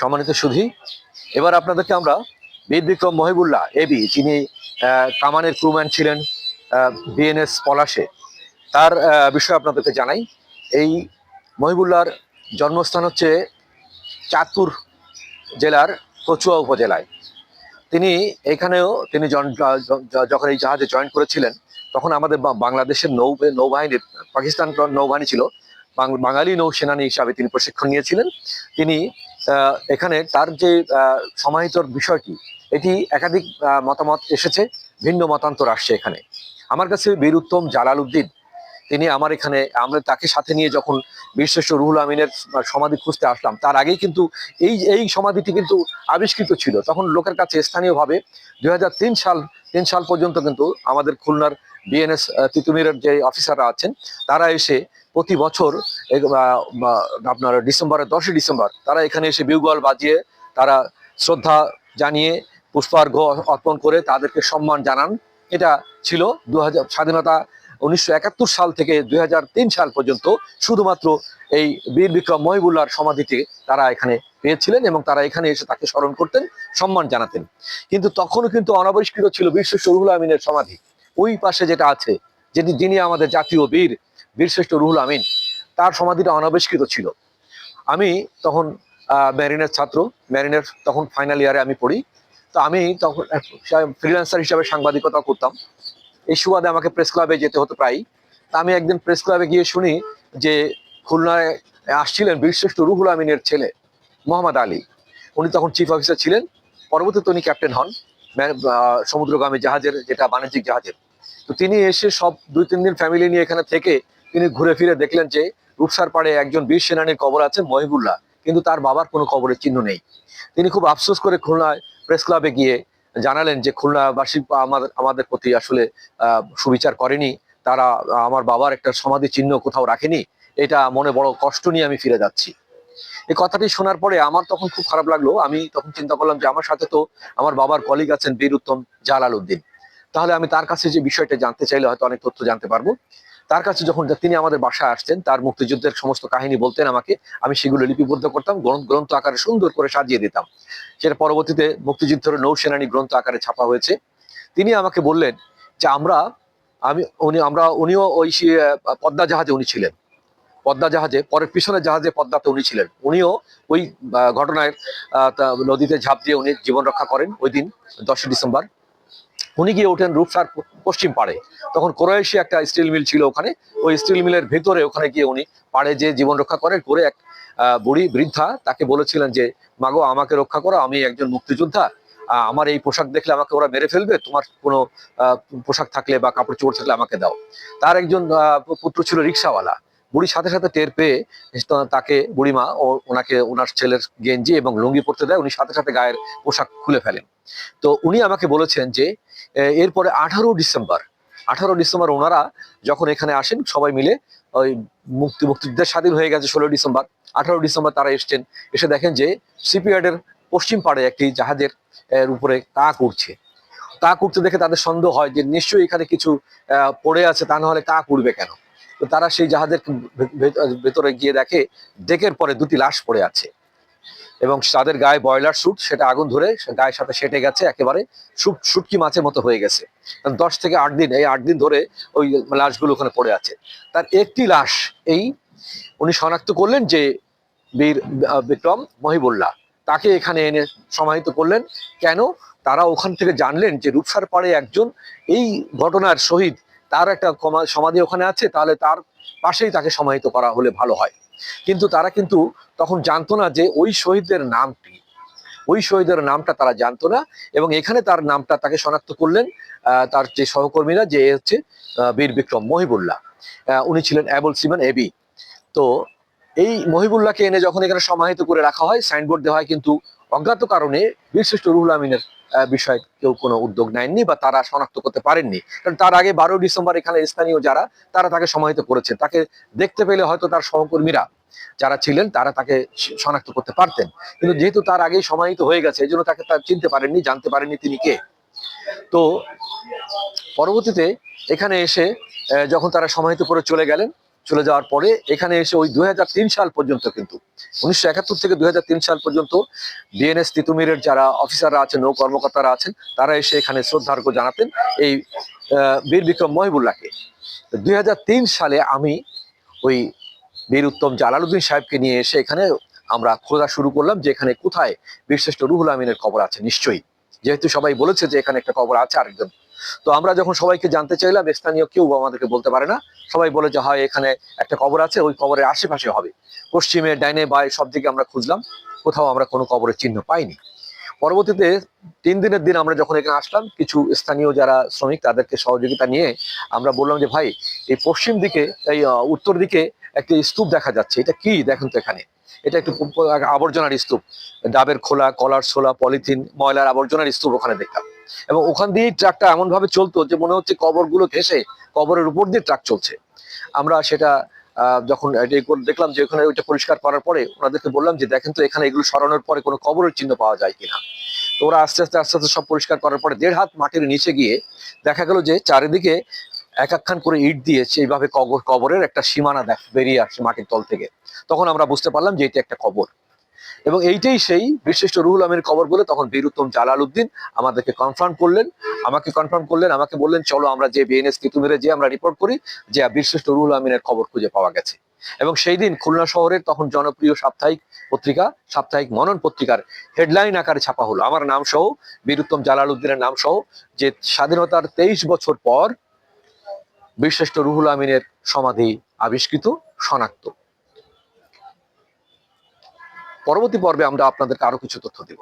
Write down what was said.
সম্মানিত সুধী, এবার আপনাদেরকে আমরা বীর মহিবুল্লাহ এবি যিনি কামানের ক্রুম্যান ছিলেন বিএনএস পলাশে, তার বিষয়ে আপনাদেরকে জানাই, এই মহিবুল্লাহর জন্মস্থান হচ্ছে চাঁদপুর জেলার কচুয়া উপজেলায়। তিনি এখানেও, তিনি যখন এই জাহাজে জয়েন করেছিলেন, তখন আমাদের বাংলাদেশের নৌ, নৌবাহিনীর, পাকিস্তান নৌবাহিনী ছিল বাঙালি নৌসেনানী হিসাবে তিনি প্রশিক্ষণ নিয়েছিলেন। তিনি এখানে তার যে সমাহিতর বিষয়টি, এটি একাধিক মতামত এসেছে, ভিন্ন মতান্তর আসছে এখানে। আমার কাছে বীর উত্তম জালাল উদ্দিন, তিনি আমার এখানে, আমরা তাকে সাথে নিয়ে যখন বীরশ্রেষ্ঠ রুহুল আমিনের সমাধি খুঁজতে আসলাম, তার আগেই কিন্তু এই এই সমাধিটি কিন্তু আবিষ্কৃত ছিল। তখন লোকের কাছে স্থানীয়ভাবে দুই হাজার তিন সাল তিন সাল পর্যন্ত কিন্তু আমাদের খুলনার বিএনএস তিতুমিরের যে অফিসাররা আছেন, তারা এসে প্রতি বছর আপনার ডিসেম্বরের দশই ডিসেম্বর, তারা এখানে এসে বিউগল বাজিয়ে তারা শ্রদ্ধা জানিয়ে পুষ্পার্ঘ অর্পণ করে তাদেরকে সম্মান জানান। এটা ছিল দুই হাজার স্বাধীনতা উনিশশো একাত্তর সাল থেকে দুই হাজার তিন সাল পর্যন্ত শুধুমাত্র এই বীর বিক্রম মহিবুল্লাহর সমাধিতে তারা এখানে পেয়েছিলেন এবং তারা এখানে এসে তাকে স্মরণ করতেন, সম্মান জানাতেন। কিন্তু তখনও কিন্তু অনাবিষ্কৃত ছিল বীরশ্রেষ্ঠ রুহুল আমিনের সমাধি। ওই পাশে যেটা আছে, যেটি, যিনি আমাদের জাতীয় বীর বীরশ্রেষ্ঠ রুহুল আমিন, তার সমাধিটা অনাবিষ্কৃত ছিল। আমি তখন ম্যারিনের ছাত্র, ম্যারিনের তখন ফাইনাল ইয়ারে আমি পড়ি। তো আমি তখন ফ্রিল্যান্সার হিসাবে সাংবাদিকতা করতাম। এই সুবাদে আমাকে প্রেস ক্লাবে যেতে হতো প্রায়। তা আমি একদিন প্রেস ক্লাবে গিয়ে শুনি যে, খুলনায় আসছিলেন বীরশ্রেষ্ঠ রুহুল আমিনের ছেলে মোহাম্মদ আলী। উনি তখন চিফ অফিসার ছিলেন। পরবর্তীতে উনি ক্যাপ্টেন হন সমুদ্রগামী জাহাজের, যেটা বাণিজ্যিক জাহাজের। তো তিনি এসে সব দুই তিন দিন ফ্যামিলি নিয়ে এখানে থেকে তিনি ঘুরে ফিরে দেখলেন যে রূপসার পাড়ে একজন বীর সেনানীর কবর আছে মহিবুল্লাহ, কিন্তু তার বাবার কোনো কবরের চিহ্ন নেই। তিনি খুব আফসোস করে খুলনায় প্রেস ক্লাবে গিয়ে জানালেন যে খুলনাবাসী আমাদের আমাদের প্রতি আসলে সুবিচার করেনি, তারা আমার বাবার একটা সমাধি চিহ্ন কোথাও রাখেনি, এটা মনে বড় কষ্ট নিয়ে আমি ফিরে যাচ্ছি। এই কথাটি শোনার পরে আমার তখন খুব খারাপ লাগল, আমি তখন চিন্তা করলাম যে আমার সাথে তো আমার বাবার কলিগ আছেন বীর উত্তম জালাল উদ্দিন। তাহলে আমি তার কাছে যে বিষয়টা জানতে চাইলে হয়তো অনেক তথ্য জানতে পারব। তার কাছে যখন তিনি আমাদের বাসায় আসতেন, তার মুক্তিযুদ্ধের সমস্ত কাহিনী বলতেন আমাকে, আমি সেগুলো লিপিবদ্ধ করতাম, গ্রন্থ আকারে সুন্দর করে সাজিয়ে দিতাম। সেটা পরবর্তীতে মুক্তিযুদ্ধের নৌসেনানী গ্রন্থ আকারে ছাপা হয়েছে। তিনি আমাকে বললেন যে আমরা, আমি, উনি আমরা, উনিও ওই পদ্মা জাহাজে উনি ছিলেন। পদ্মা জাহাজে, পরের পিছনের জাহাজে পদ্মাতে উনি ছিলেন। উনিও ওই ঘটনায় নদীতে ঝাঁপ দিয়ে উনি জীবন রক্ষা করেন ওই দিন, দশই ডিসেম্বর। উনি গিয়ে ওঠেন রূপসার পশ্চিম পাড়ে। তখন কোরআশি একটা স্টিল মিল ছিল ওখানে। ওই স্টিল মিলের ভেতরে ওখানে গিয়ে উনি পাড়ে যে জীবন রক্ষা করেন করে এক বুড়ি বৃদ্ধা তাকে বলেছিলেন যে মাগো আমাকে রক্ষা করো, আমি একজন মুক্তিযোদ্ধা। আমার এই পোশাক দেখলে আমাকে ওরা মেরে ফেলবে, তোমার কোনো পোশাক থাকলে বা কাপড় চোপড় থাকলে আমাকে দাও। তার একজন পুত্র ছিল রিক্সাওয়ালা। বুড়ির সাথে সাথে টের পেয়ে তাকে বুড়িমা ও ওনাকে ওনার ছেলের গেঞ্জি এবং লুঙ্গি পরতে দেয়। উনি সাথে সাথে গায়ের পোশাক খুলে ফেলেন। তো উনি আমাকে বলেছেন যে এরপরে আঠারো ডিসেম্বর আঠারো ডিসেম্বর ওনারা যখন এখানে আসেন, সবাই মিলে ওই মুক্তি মুক্তিযুদ্ধের স্বাধীন হয়ে গেছে ষোলো ডিসেম্বর। আঠারো ডিসেম্বর তারা এসছেন, এসে দেখেন যে সিপিয়ার্ডের পশ্চিম পাড়ে একটি জাহাজের উপরে কাক উঠছে কাক উঠতে দেখে তাদের সন্দেহ হয় যে নিশ্চয়ই এখানে কিছু পড়ে আছে, তা নাহলে কাক উড়বে কেন? তো তারা সেই জাহাজের ভেতরে গিয়ে দেখে, ডেকের পরে দুটি লাশ পড়ে আছে। এবং তাদের গায়ে ব্রয়লার স্যুট, সেটা আগুন ধরে গায়ের সাথে সেটে গেছে, একেবারে শুট- শুটকি মাছের মতো হয়ে গেছে। দশ থেকে আট দিন, এই আট দিন ধরে ওই লাশগুলো ওখানে পড়ে আছে। তার একটি লাশ, এই উনি শনাক্ত করলেন যে বীর বিক্রম মহিবুল্লাহ। তাকে এখানে এনে সমাহিত করলেন। কেন? তারা ওখান থেকে জানলেন যে রূপসার পাড়ে একজন এই ঘটনার শহীদ তার একটা সমাধি ওখানে আছে। তাহলে তার পাশেই তাকে সমাহিত করা হলে ভালো হয়। কিন্তু তারা কিন্তু তখন জানতো না যে ওই শহীদের নামটি ওই শহীদের নামটা তারা জানতো না এবং এখানে তার নামটা তাকে শনাক্ত করলেন তার যে সহকর্মীরা, যে হচ্ছে বীর বিক্রম মহিবুল্লাহ। উনি ছিলেন অ্যাবল সিমান এবি তো এই মহিবুল্লাহকে এনে যখন এখানে সমাহিত করে রাখা হয়, সাইনবোর্ড দেওয়া হয় কিন্তু অজ্ঞাত কারণে বীরশ্রেষ্ঠ রুহুল আমিনের বিষয়ে কেউ কোনো উদ্যোগ নেননি বা তারা শনাক্ত করতে পারেননি। কারণ তার আগে বারো ডিসেম্বর এখানে স্থানীয় যারা, তারা তাকে সমাহিত করেছে। তাকে দেখতে পেলে হয়তো তার সহকর্মীরা যারা ছিলেন, তারা তাকে শনাক্ত করতে পারতেন। কিন্তু যেহেতু তার আগেই সমাহিত হয়ে গেছে, এই জন্য তাকে তার চিনতে পারেননি, জানতে পারেননি তিনি কে। তো পরবর্তীতে এখানে এসে যখন তারা সমাহিত করে চলে গেলেন চলে যাওয়ার পরে এখানে এসে ওই দুই হাজার তিন সাল পর্যন্ত কিন্তু, উনিশশো একাত্তর থেকে দুই হাজার তিন সাল পর্যন্ত বিএনএস তিতুমিরের যারা অফিসাররা আছেন নৌ কর্মকর্তারা আছেন, তারা এসে এখানে শ্রদ্ধার্ঘ জানাতেন এই বীর বিক্রম মহিবুল্লাহকে। দুই সালে আমি ওই বীর উত্তম জালালউদ্দিন সাহেবকে নিয়ে এসে এখানে আমরা খোঁজা শুরু করলাম যে এখানে কোথায় বীরশ্রেষ্ঠ রুহুল আমিনের কবর আছে। নিশ্চয়ই। যেহেতু সবাই বলেছে যে এখানে একটা কবর আছে আরেকজন তো আমরা যখন সবাইকে জানতে চাইলাম, স্থানীয় কেউ আমাদেরকে বলতে পারে না। সবাই বলে যে, হয়, এখানে একটা কবর আছে, ওই কবরের আশেপাশে হবে। পশ্চিমে, ডাইনে বাই সব দিকে আমরা খুঁজলাম, কোথাও আমরা কোনো কবরের চিহ্ন পাইনি। পরবর্তীতে তিন দিনের দিন আমরা যখন এখানে আসলাম, কিছু স্থানীয় যারা শ্রমিক, তাদেরকে সহযোগিতা নিয়ে আমরা বললাম যে, ভাই, এই পশ্চিম দিকে, এই উত্তর দিকে একটি স্তূপ দেখা যাচ্ছে। এটা কি? দেখুন তো এখানে। এটা একটু আবর্জনার স্তূপ। ডাবের খোলা, কলার ছোলা, পলিথিন, ময়লার আবর্জনার স্তূপ ওখানে দেখলাম। এবং ওখান দিয়েই ট্রাকটা এমন ভাবে চলতো যে মনে হচ্ছে কবরগুলো ঘেসে কবরের উপর দিয়ে ট্রাক চলছে। আমরা সেটা যখন দেখলাম যে ওখানে ওইটা পরিষ্কার করার পরে ওনাদেরকে বললাম যে দেখেন তো এখানে এগুলো সরানোর পরে কোনো কবরের চিহ্ন পাওয়া যায় কিনা। তো ওরা আস্তে আস্তে আস্তে আস্তে সব পরিষ্কার করার পরে দেড় হাত মাটির নিচে গিয়ে দেখা গেল যে চারিদিকে এক একখান করে ইট দিয়ে সেইভাবে কবর, কবরের একটা সীমানা দেখ, বেরিয়ে আসছে মাটির তল থেকে। তখন আমরা বুঝতে পারলাম যে এটা একটা কবর। এবং এইটাই সেই বিশিষ্ট রুহুল আমির কবর বলে তখন বীর উত্তম জালাল উদ্দিন আমাদেরকে কনফার্ম করলেন। আমাকে কনফার্ম করলেন, আমাকে বললেন, চলো আমরা যে বিএনএস তিতুমিরে যে আমরা রিপোর্ট করি যে বীরশ্রেষ্ঠ রুহুল আমিনের খবর খুঁজে পাওয়া গেছে। এবং সেই দিন খুলনা শহরের তখন জনপ্রিয় সাপ্তাহিক পত্রিকা, সাপ্তাহিক মনন পত্রিকার হেডলাইন আকারে ছাপা হলো। আমার নাম সহ বীর উত্তম জালাল উদ্দিনের নাম সহ যে স্বাধীনতার তেইশ বছর পর বীরশ্রেষ্ঠ রুহুল আমিনের সমাধি আবিষ্কৃত, শনাক্ত। পরবর্তী পর্বে আমরা আপনাদেরকে আরও কিছু তথ্য দিব।